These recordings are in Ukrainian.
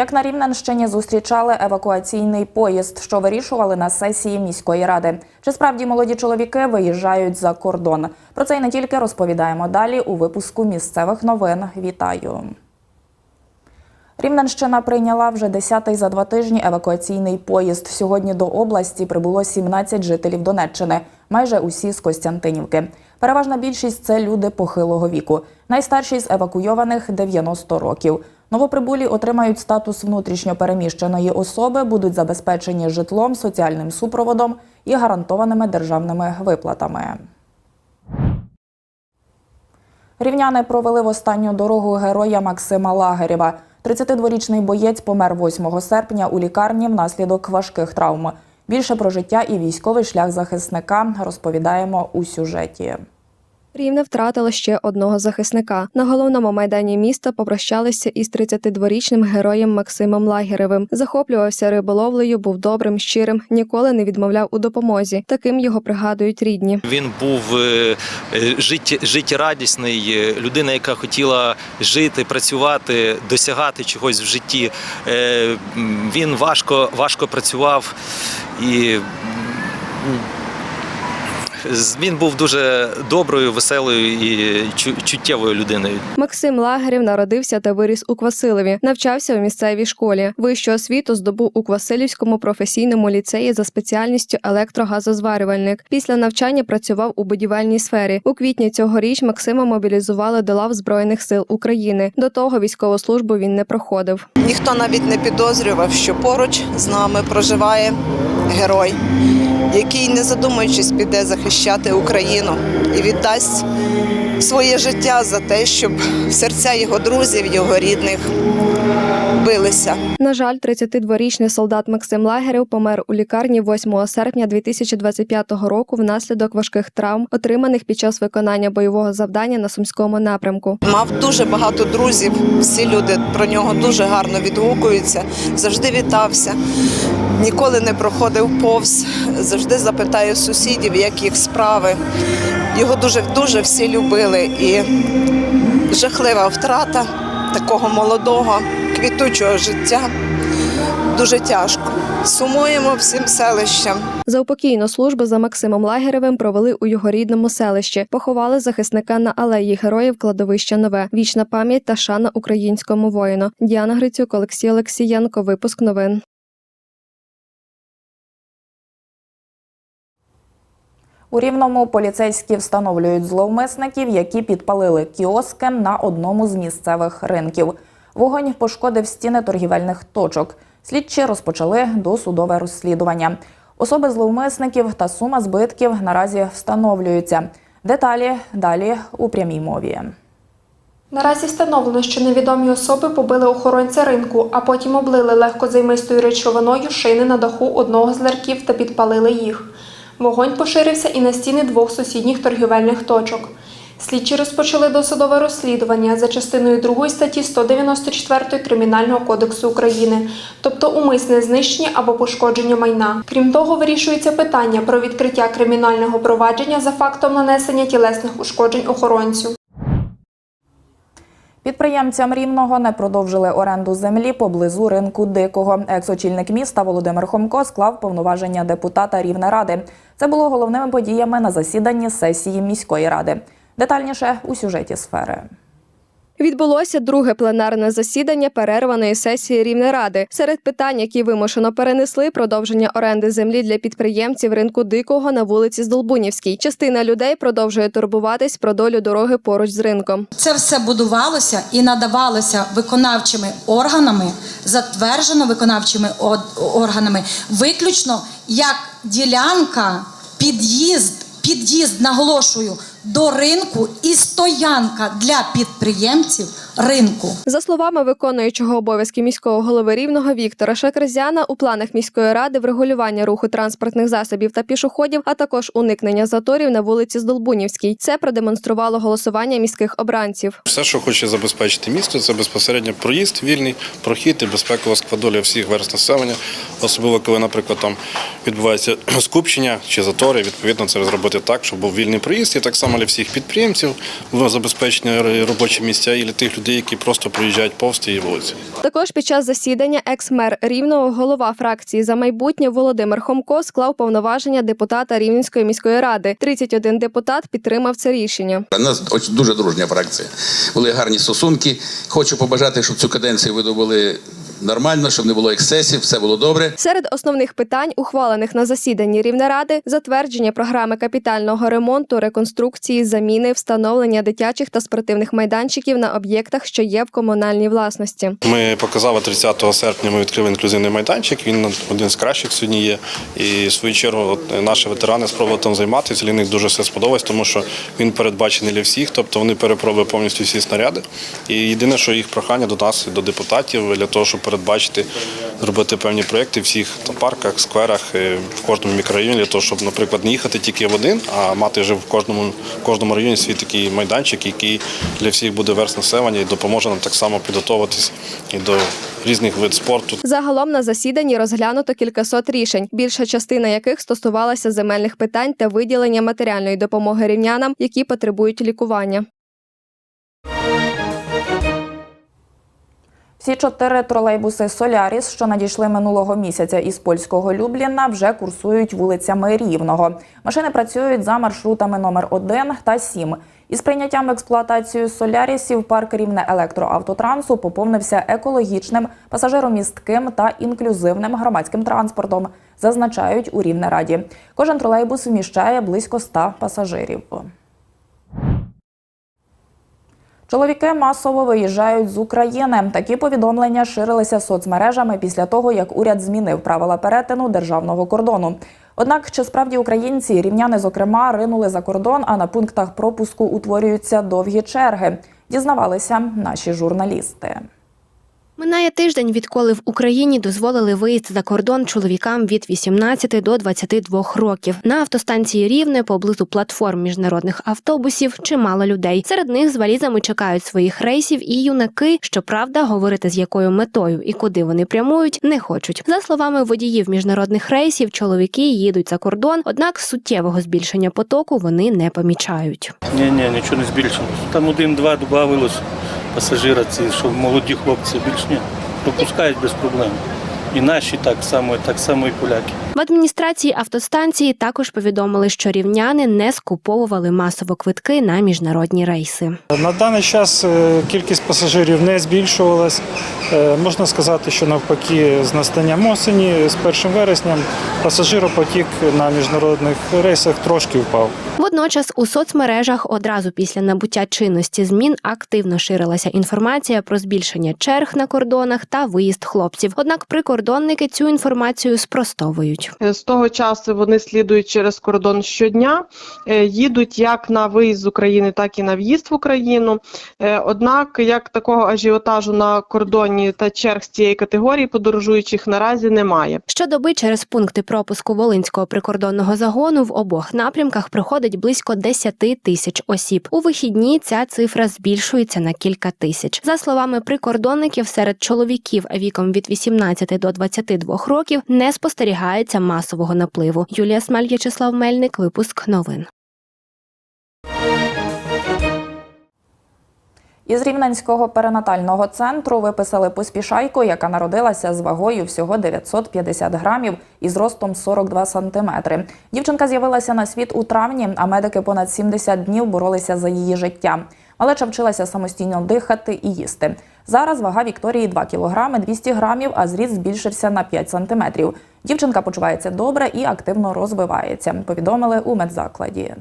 Як на Рівненщині зустрічали евакуаційний поїзд, що вирішували на сесії міської ради. Чи справді молоді чоловіки виїжджають за кордон? Про це і не тільки розповідаємо далі у випуску місцевих новин. Вітаю. Рівненщина прийняла вже 10-й за два тижні евакуаційний поїзд. Сьогодні до області прибуло 17 жителів Донеччини, майже усі з Костянтинівки. Переважна більшість це люди похилого віку. Найстарші з евакуйованих 90 років. Новоприбулі отримають статус внутрішньопереміщеної особи, будуть забезпечені житлом, соціальним супроводом і гарантованими державними виплатами. Рівняни провели в останню дорогу героя Максима Лагерєва. 32-річний боєць помер 8 серпня у лікарні внаслідок важких травм. Більше про життя і військовий шлях захисника розповідаємо у сюжеті. Рівне втратило ще одного захисника. На головному майдані міста попрощалися із 32-річним героєм Максимом Лагеревим. Захоплювався риболовлею, був добрим, щирим, ніколи не відмовляв у допомозі. Таким його пригадують рідні. Він був е, е, життєрадісний, е, людина, яка хотіла жити, працювати, досягати чогось в житті. Він важко, важко працював і він був дуже доброю, веселою і чу- чуттєвою людиною. Максим Лагерєв народився та виріс у Квасилові. Навчався у місцевій школі. Вищу освіту здобув у Квасилівському професійному ліцеї за спеціальністю електрогазозварювальник. Після навчання працював у будівельній сфері. У квітні цьогоріч Максима мобілізували до лав Збройних сил України. До того військову службу він не проходив. Ніхто навіть не підозрював, що поруч з нами проживає герой, який, не задумуючись, піде захищати Україну і віддасть своє життя за те, щоб серця його друзів, його рідних билися. На жаль, 32-річний солдат Максим Лагерєв помер у лікарні 8 серпня 2025 року внаслідок важких травм, отриманих під час виконання бойового завдання на сумському напрямку. Мав дуже багато друзів. Всі люди про нього дуже гарно відгукуються, завжди вітався, ніколи не проходив повз, завжди запитає сусідів, як їх справи. Його дуже дуже всі любили і жахлива втрата такого молодого, квітучого життя. Дуже тяжко. Сумуємо всім селищам. Заупокійну службу за Максимом Лагеревим провели у його рідному селищі. Поховали захисника на алеї героїв кладовища Нове. Вічна пам'ять та шана українському воїну. Діана Грицюк, Олексій Олексієнко. Випуск новин. У Рівному поліцейські встановлюють зловмисників, які підпалили кіоски на одному з місцевих ринків. Вогонь пошкодив стіни торгівельних точок. Слідчі розпочали досудове розслідування. Особи зловмисників та сума збитків наразі встановлюються. Деталі далі у прямій мові. Наразі встановлено, що невідомі особи побили охоронця ринку, а потім облили легкозаймистою речовиною шини на даху одного з ларків та підпалили їх. Вогонь поширився і на стіни двох сусідніх торгівельних точок. Слідчі розпочали досудове розслідування за частиною 2 статті 194 Кримінального кодексу України, тобто умисне знищення або пошкодження майна. Крім того, вирішується питання про відкриття кримінального провадження за фактом нанесення тілесних ушкоджень охоронцю. Підприємцям Рівного не продовжили оренду землі поблизу ринку Дикого. Екс-очільник міста Володимир Хомко склав повноваження депутата Рівнеради. Це було головними подіями на засіданні сесії міської ради. Детальніше у сюжеті сфери. Відбулося друге пленарне засідання перерваної сесії Рівнеради. Серед питань, які вимушено перенесли, продовження оренди землі для підприємців ринку дикого на вулиці Здолбунівській. Частина людей продовжує турбуватись про долю дороги поруч з ринком. Це все будувалося і надавалося виконавчими органами, затверджено виконавчими органами, виключно як ділянка, під'їзд, під'їзд, наголошую, до ринку і стоянка для підприємців ринку. За словами виконуючого обов'язки міського голови рівного Віктора Шакерзяна, у планах міської ради врегулювання руху транспортних засобів та пішоходів, а також уникнення заторів на вулиці Здолбунівській. Це продемонструвало голосування міських обранців. Все, що хоче забезпечити місто, це безпосередньо проїзд, вільний прохід і безпекова складоля всіх верст населення, особливо коли, наприклад, там відбувається скупчення чи затори. Відповідно, це зробити так, щоб був вільний проїзд, і так само для всіх підприємців було забезпечення робочі місця і для тих людей, люди, які просто проїжджають повз тієї вулиці. Також під час засідання екс-мер Рівного, голова фракції за майбутнє Володимир Хомко склав повноваження депутата Рівненської міської ради. 31 депутат підтримав це рішення. У нас дуже дружня фракція. Були гарні стосунки. Хочу побажати, щоб цю каденцію ви добули нормально, щоб не було ексцесів, все було добре. Серед основних питань, ухвалених на засіданні Рівнеради, затвердження програми капітального ремонту, реконструкції, заміни, встановлення дитячих та спортивних майданчиків на об'єктах, що є в комунальній власності. Ми показали 30 серпня. Ми відкрили інклюзивний майданчик. Він один з кращих сьогодні є. І в свою чергу наші ветерани спробували там займатися. Для них дуже все сподобалось, тому що він передбачений для всіх. Тобто вони перепробували повністю всі снаряди. І єдине, що їх прохання до нас, до депутатів, для того, щоб передбачити, зробити певні проекти в всіх там, парках, скверах, е, в кожному мікрорайоні, для того, щоб, наприклад, не їхати тільки в один, а мати вже в кожному в кожному районі свій такий майданчик, який для всіх буде верст населення і допоможе нам так само підготуватись і до різних видів спорту. Загалом на засіданні розглянуто кількасот рішень, більша частина яких стосувалася земельних питань та виділення матеріальної допомоги рівнянам, які потребують лікування. Всі чотири тролейбуси Соляріс, що надійшли минулого місяця із польського Любліна, вже курсують вулицями Рівного. Машини працюють за маршрутами номер 1 та 7. Із прийняттям в експлуатацію Солярісів парк Рівне електроавтотрансу поповнився екологічним, пасажиромістким та інклюзивним громадським транспортом, зазначають у Рівнераді. Кожен тролейбус вміщає близько 100 пасажирів. Чоловіки масово виїжджають з України. Такі повідомлення ширилися соцмережами після того, як уряд змінив правила перетину державного кордону. Однак, чи справді українці, рівняни, зокрема, ринули за кордон, а на пунктах пропуску утворюються довгі черги? Дізнавалися наші журналісти. Минає тиждень, відколи в Україні дозволили виїзд за кордон чоловікам від 18 до 22 років. На автостанції Рівне поблизу платформ міжнародних автобусів чимало людей. Серед них з валізами чекають своїх рейсів і юнаки. Щоправда, говорити з якою метою і куди вони прямують, не хочуть. За словами водіїв міжнародних рейсів, чоловіки їдуть за кордон, однак суттєвого збільшення потоку вони не помічають. Ні, ні, нічого не збільшилось. Там один-два додавилось пасажира, ці, що молоді хлопці більш ні. Пропускають без проблем. І наші так само, так само і поляки. В адміністрації автостанції також повідомили, що рівняни не скуповували масово квитки на міжнародні рейси. На даний час е, кількість пасажирів не збільшувалась. Е, Можна сказати, що навпаки, з настанням осені, з 1 вересням, пасажиропотік на міжнародних рейсах трошки впав. Водночас у соцмережах одразу після набуття чинності змін активно ширилася інформація про збільшення черг на кордонах та виїзд хлопців. Однак прикордонники цю інформацію спростовують. Е, З того часу вони слідують через кордон щодня, е, їдуть як на виїзд з України, так і на в'їзд в Україну. Е, Однак, як такого ажіотажу на кордоні та черг з цієї категорії подорожуючих наразі немає. Щодоби через пункти пропуску Волинського прикордонного загону в обох напрямках проходить близько 10 тисяч осіб. У вихідні ця цифра збільшується на кілька тисяч. За словами прикордонників, серед чоловіків віком від 18 до 22 років не спостерігається масового напливу. Юлія Смаль, В'ячеслав Мельник, випуск новин. Із Рівненського перинатального центру виписали поспішайку, яка народилася з вагою всього 950 грамів і зростом 42 сантиметри. Дівчинка з'явилася на світ у травні, а медики понад 70 днів боролися за її життя. Малеча вчилася самостійно дихати і їсти. Зараз вага Вікторії 2 кілограми 200 грамів, а зріст збільшився на 5 сантиметрів. Дівчинка почувається добре і активно розвивається. Повідомили у медзакладі.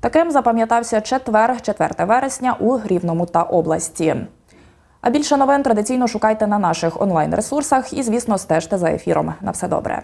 Таким запам'ятався четвер, 4 вересня у Рівному та області. А більше новин традиційно шукайте на наших онлайн-ресурсах і, звісно, стежте за ефіром. На все добре.